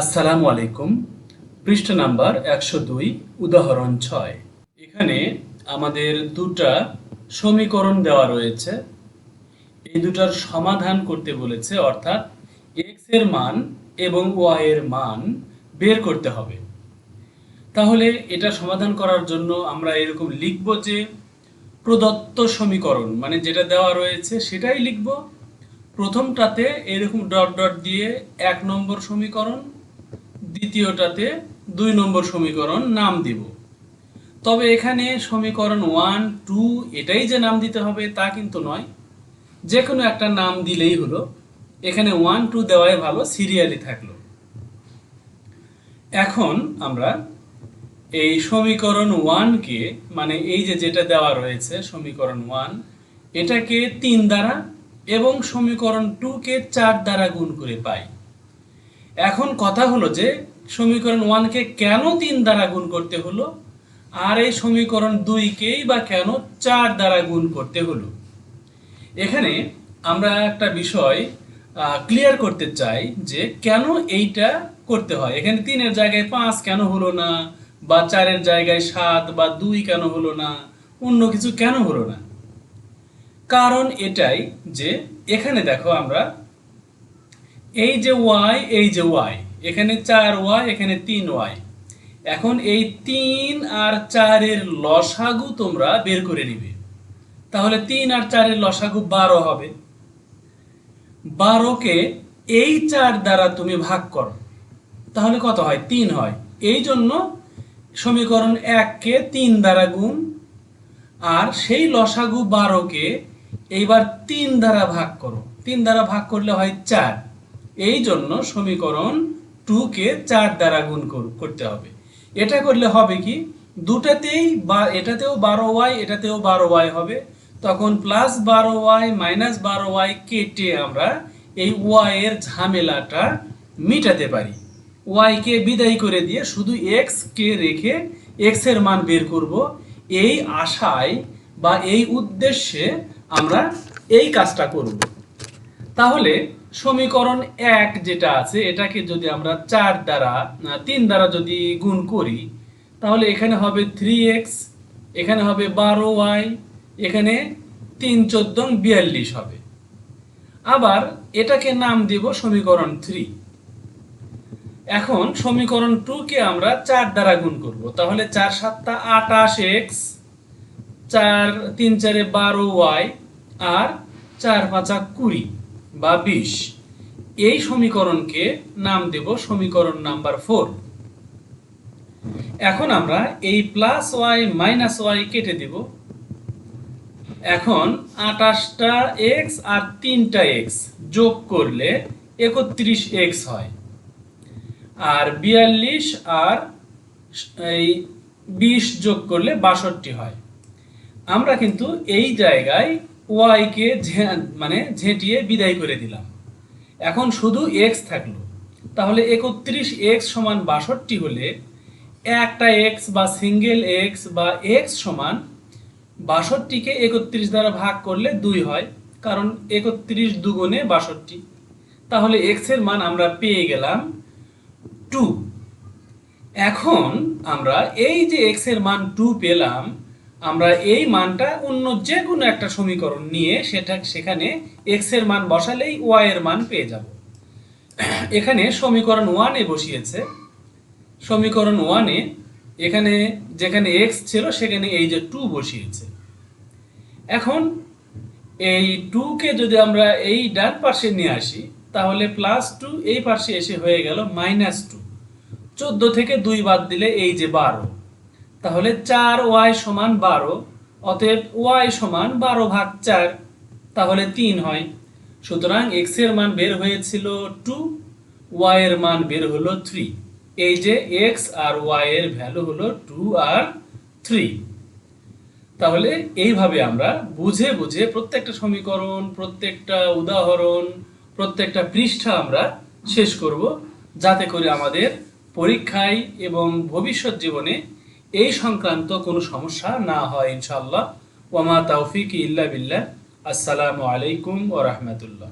আসসালামু আলাইকুম। পৃষ্ঠ নাম্বার একশো দুই, উদাহরণ ছয়। এখানে আমাদের দুটা সমীকরণ দেওয়া রয়েছে। এই দুটার সমাধান করতে বলেছে, অর্থাৎ এক্সের মান এবং ওয়াই এর মান বের করতে হবে। তাহলে এটা সমাধান করার জন্য আমরা এরকম লিখব যে প্রদত্ত সমীকরণ মানে যেটা দেওয়া রয়েছে সেটাই লিখব। প্রথমটাতে এরকম ডট ডট দিয়ে এক নম্বর সমীকরণ দ্বিতীয়টাতে দুই নম্বর সমীকরণ নাম দিব। তবে এখানে সমীকরণ ওয়ান, টু এটাই যে নাম দিতে হবে তা কিন্তু নয়। যে কোনো একটা নাম দিলেই হলো। এখানে ওয়ান, টু দেওয়াই ভালো, সিরিয়ালি থাকল। এখন আমরা এই সমীকরণ ওয়ানকে মানে এই যে যেটা দেওয়া রয়েছে, সমীকরণ ওয়ান, এটাকে তিন দ্বারা এবং সমীকরণ টুকে চার দ্বারা গুণ করে পাই। এখন কথা হলো যে সমীকরণ ওয়ানকে কেন তিন দ্বারা গুণ করতে হলো? আর এই সমীকরণ দুইকেই বা কেন চার দ্বারা গুণ করতে হলো? এখানে আমরা একটা বিষয় ক্লিয়ার করতে চাই যে কেন এইটা করতে হয়? এখানে তিনের জায়গায় পাঁচ কেন হলো না? বা চারের জায়গায় সাত বা দুই কেন হলো না? অন্য কিছু কেন হলো না? কারণ এটাই যে এখানে দেখো আমরা এই যে ওয়াই এই যে ওয়াই এখানে চার ওয়াই এখানে তিন ওয়াই এখন এই তিন আর চারের লসাগু তোমরা বের করে নিবে। তাহলে তিন আর চারের লসাগু বারো হবে। বারোকে এই চার দ্বারা তুমি ভাগ করো। তাহলে কত হয়? তিন হয়। এই জন্য সমীকরণ এককে তিন দ্বারা গুণ, আর সেই লসাগু বারোকে এইবার তিন দ্বারা ভাগ করো। তিন দ্বারা ভাগ করলে হয় চার। এই জন্য সমীকরণ টুকে চার দ্বারা গুণ কর- করতে হবে। এটা করলে হবে কি? দুটাতেই বা এটাতেও বারো ওয়াই, এটাতেও বারো ওয়াই হবে। তখন প্লাস বারো ওয়াই মাইনাস বারো ওয়াই কেটে আমরা এই ওয়াই এর ঝামেলাটা মিটাতে পারি। ওয়াই কে বিদায় করে দিয়ে শুধু এক্স কে রেখে এক্সের মান বের করব। এই আশায় বা এই উদ্দেশ্যে আমরা এই কাজটা করব। তাহলে সমীকরণ এক যেটা আছে, এটাকে যদি আমরা চার দ্বারা তিন দ্বারা যদি গুণ করি, তাহলে এখানে হবে থ্রি এক্স এখানে হবে বারো ওয়াই এখানে তিন চোদ্দ বিয়াল্লিশ হবে। আবার এটাকে নাম দিব সমীকরণ থ্রি এখন সমীকরণ টু কে আমরা চার দ্বারা গুণ করব, তাহলে চার সাতটা আটাশ এক্স চার তিন চারে বারো ওয়াই আর চার পাঁচা কুড়ি। বা বিশ। এই সমীকরণকে নাম দেব সমীকরণ নাম্বার ফোর। এখন আমরা এই প্লাস ওয়াই মাইনাস ওয়াই কেটে দেব। এখন আটাশটা এক্স আর তিনটা এক্স যোগ করলে একত্রিশ এক্স হয়। আর বিয়াল্লিশ আর এই বিশ যোগ করলে বাষট্টি হয়। আমরা কিন্তু এই জায়গায় ওয়াইকে মানে ঝেঁটিয়ে বিদায় করে দিলাম। এখন শুধু এক্স থাকল। তাহলে একত্রিশ এক্স সমান বাষট্টি হলে একটা এক্স বা সিঙ্গেল এক্স বা এক্স সমান বাষট্টিকে একত্রিশ দ্বারা ভাগ করলে দুই হয়, কারণ একত্রিশ দুগুণে বাষট্টি। তাহলে এক্সের মান আমরা পেয়ে গেলাম টু এখন আমরা এই যে এক্সের মান টু পেলাম আমরা এই মানটা অন্য যে কোনো একটা সমীকরণ নিয়ে সেটা সেখানে এক্সের মান বসালেই ওয়াই এর মান পেয়ে যাব। এখানে সমীকরণ ওয়ানে বসিয়েছে। সমীকরণ ওয়ানে এখানে যেখানে এক্স ছিল সেখানে এই যে টু বসিয়েছে। এখন এই টুকে যদি আমরা এই ডান পাশে নিয়ে আসি, তাহলে প্লাস টু এই পাশে এসে হয়ে গেল মাইনাস টু চোদ্দ থেকে দুই বাদ দিলে এই যে বারো। তাহলে চার ওয়াই সমান বারো, অতএব ওয়াই সমান বারো ভাগ চার, তাহলে তিন হয়। সুতরাং এক্সের মান বের হয়েছিল টু ওয়াই এর মান বের হলো থ্রি এই যে এক্স আর ওয়াই এর ভ্যালু হলো টু আর থ্রি তাহলে এইভাবে আমরা বুঝে বুঝে প্রত্যেকটা সমীকরণ, প্রত্যেকটা উদাহরণ, প্রত্যেকটা পৃষ্ঠা আমরা শেষ করব, যাতে করে আমাদের পরীক্ষায় এবং ভবিষ্যৎ জীবনে এই সংক্রান্ত কোনো সমস্যা না হয় ইনশাল্লাহ ওয়ামা তাওফিক ইল্লা বিল্লাহ। আসসালামু আলাইকুম ও রাহমাতুল্লাহ।